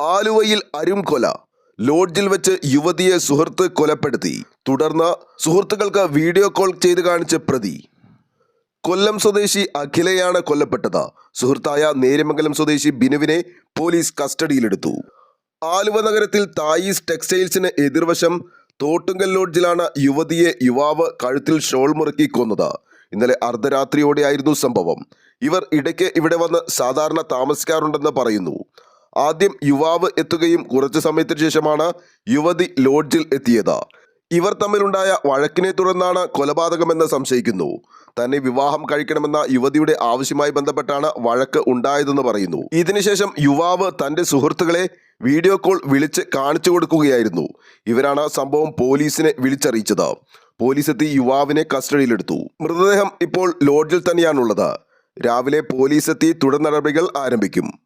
ആലുവയിൽ അരുംകൊല. ലോഡ്ജിൽ വെച്ച് യുവതിയെ സുഹൃത്ത് കൊലപ്പെടുത്തി. തുടർന്ന് സുഹൃത്തുക്കൾക്ക് വീഡിയോ കോൾ ചെയ്ത് കാണിച്ച പ്രതി. കൊല്ലം സ്വദേശി അഖിലയാണ് കൊല്ലപ്പെട്ടത്. സുഹൃത്തായ നേര്യമംഗലം സ്വദേശി ബിനുവിനെ പോലീസ് കസ്റ്റഡിയിലെടുത്തു. ആലുവ നഗരത്തിൽ തായീസ് ടെക്സ്റ്റൈൽസിന് എതിർവശം തോട്ടുങ്കൽ ലോഡ്ജിലാണ് യുവതിയെ യുവാവ് കഴുത്തിൽ ഷോൾ മുറുക്കി കൊന്നത്. ഇന്നലെ അർദ്ധരാത്രിയോടെയായിരുന്നു സംഭവം. ഇവർ ഇടയ്ക്ക് ഇവിടെ വന്ന് സാധാരണ താമസിക്കാറുണ്ടെന്ന് പറയുന്നു. ആദ്യം യുവാവ് എത്തുകയും കുറച്ചു സമയത്തിന് ശേഷമാണ് യുവതി ലോഡ്ജിൽ എത്തിയത്. ഇവർ തമ്മിലുണ്ടായ വഴക്കിനെ തുടർന്നാണ് കൊലപാതകമെന്ന് സംശയിക്കുന്നു. തന്നെ വിവാഹം കഴിക്കണമെന്ന യുവതിയുടെ ആവശ്യമായി ബന്ധപ്പെട്ടാണ് വഴക്ക് ഉണ്ടായതെന്ന് പറയുന്നു. ഇതിനുശേഷം യുവാവ് തന്റെ സുഹൃത്തുക്കളെ വീഡിയോ കോൾ വിളിച്ച് കാണിച്ചു കൊടുക്കുകയായിരുന്നു. ഇവരാണ് സംഭവം പോലീസിനെ വിളിച്ചറിയിച്ചത്. പോലീസ് എത്തി യുവാവിനെ കസ്റ്റഡിയിലെടുത്തു. മൃതദേഹം ഇപ്പോൾ ലോഡ്ജിൽ തന്നെയാണുള്ളത്. രാവിലെ പോലീസ് എത്തി തുടർ നടപടികൾ ആരംഭിക്കും.